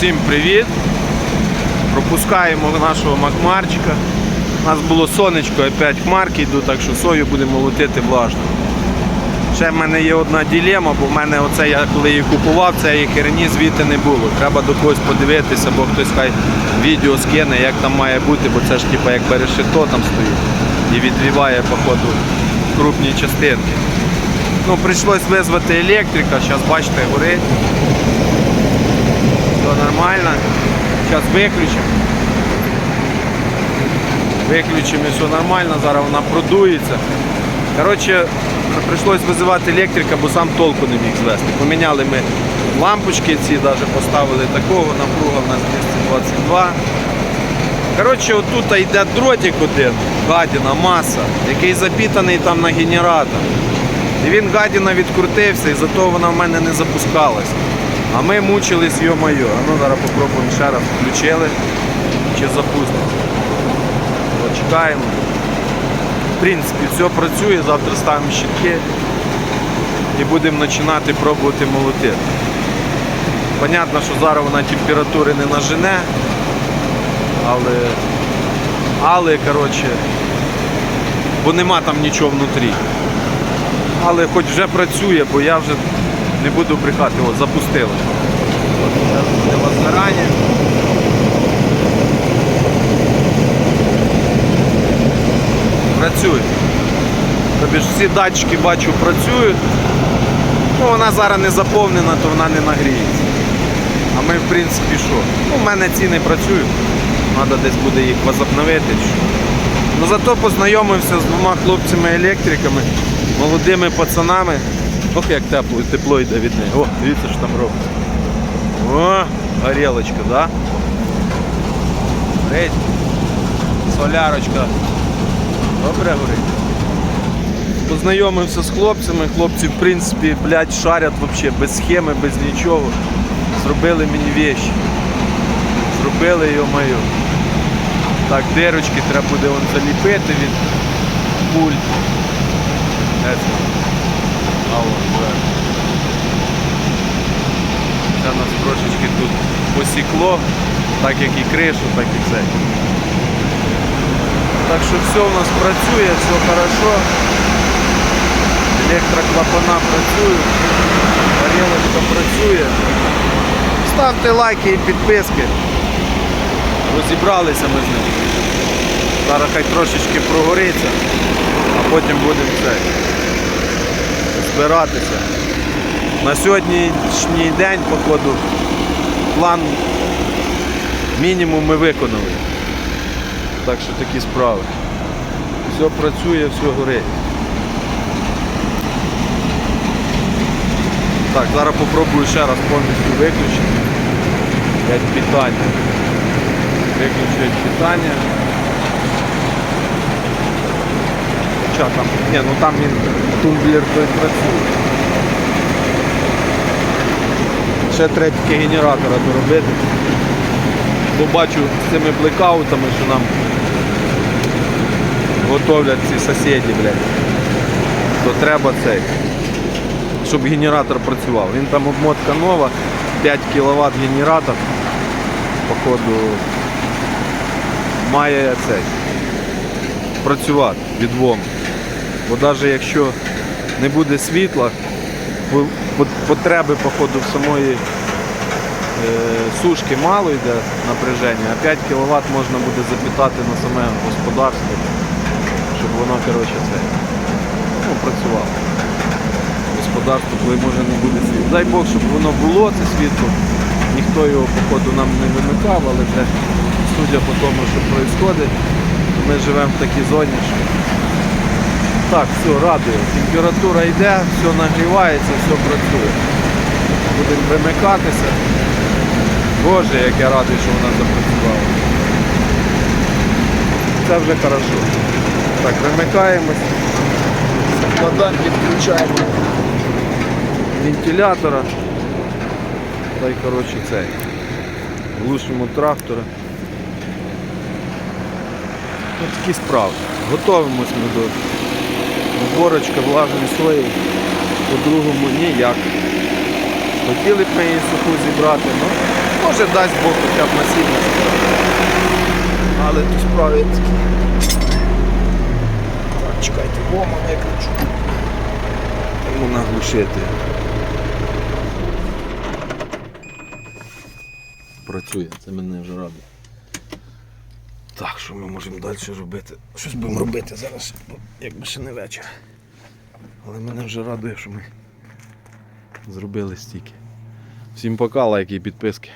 Всім привіт! Пропускаємо нашого макмарчика. У нас було сонечко, опять хмарки йдуть, так що сою будемо молотити влажно. Ще в мене є одна ділема, бо в мене оце я коли її купував, цієї херні звідти не було. Треба до когось подивитися, бо хтось хай відео скине, як там має бути, бо це ж типа як решето там стоїть і відріває походу крупні частинки. Ну, прийшлось визвати електрика, зараз бачите, горить. Все нормально. Зараз виключимо. Виключимо і все нормально, зараз вона продується. Коротше, прийшлось визивати електрика, бо сам толку не міг звести. Поміняли ми лампочки ці, навіть поставили такого, напруга в нас 222. Коротше, отут йде дротик один, гадіна, маса, який запітаний там на генератор. І він гадіна відкрутився, і зато вона в мене не запускалась. А ми мучились, йо-моє. А ну зараз попробуємо ще раз. Включили чи запустимо. Чекаємо. В принципі, все працює, завтра ставимо щитки і будемо починати пробувати молотити. Понятно, що зараз вона температури не нажене, але, але коротше, бо нема там нічого внутрі. Але хоч вже працює, бо я вже не буду брехати, от запустили. Зараз буде возгорання. Працює. Тобі ж всі датчики бачу працюють. Ну, вона зараз не заповнена, то вона не нагріється. А ми в принципі що? Ну, у мене ці не працюють. Треба десь буде їх возобновити. Ну зато познайомився з двома хлопцями-електриками, молодими пацанами. Ох, як тепло, тепло йде від неї. О, дивіться, що там робить. О, горілочка, да? Горить. Солярочка. Добре горить. Познайомився з хлопцями. Хлопці, в принципі, блядь, шарять вообще без схеми, без нічого. Зробили мені вещі. Зробили його мою. Так, дирочки треба буде вон заліпити від пульт. Де це? А вон, так. Це нас трошечки тут посікло, так як і кришу, так і це. Так що все у нас працює, все хорошо. Електроклапана працюють, горілочка працює. Ставте лайки і підписки. Розібралися ми з ним. Зараз хай трошечки прогориться, а потім будемо це збиратися. На сьогоднішній день, походу, план мінімум ми виконали. Так що такі справи. Все працює, все горить. Так, зараз попробую ще раз повністю виключити. Як питання. Виключують питання. Хоча там, ні, ну там він тумблер той працює. Ще тільки генератора доробити. Бо бачу цими блекаутами, що нам готовлять ці сусіди, блядь. То треба цей, щоб генератор працював. Він там обмотка нова, 5 кВт генератор походу має цей працювати відвом. Бо навіть якщо не буде світла, по- по- потреби походу в самої сушки мало йде напряження, а 5 кВт можна буде запитати на саме господарство, щоб воно коротше, це, ну, працювало. Господарство, коли може не буде світла. Дай Бог, щоб воно було, це світло. Ніхто його, походу, нам не вимикав, але вже судя по тому, що відбувається, ми живемо в такій зоні, що так, все, радує. Температура йде, все нагрівається, все працює. Будемо вимикатися. Боже, як я радий, що вона запрацювала. Це вже хорошо. Так, вимикаємось. Вода підключаємо вентилятора. Та й коротше цей. Глушимо трактора. Ось такі справи. Готовимось ми до Борочка влажної сої по-другому ніяк. Хотіли б ми її суху зібрати, але Може дасть Бог хоча б насіння. Але тут справиться. Так, чекайте, бома виключу. Йому наглушити. Працює, це мене вже радує. Так, що ми можемо далі робити? Щось будемо робити зараз, бо якби ще не вечір. Але мене вже радує, що ми зробили стільки. Всім пока, лайки і підписки.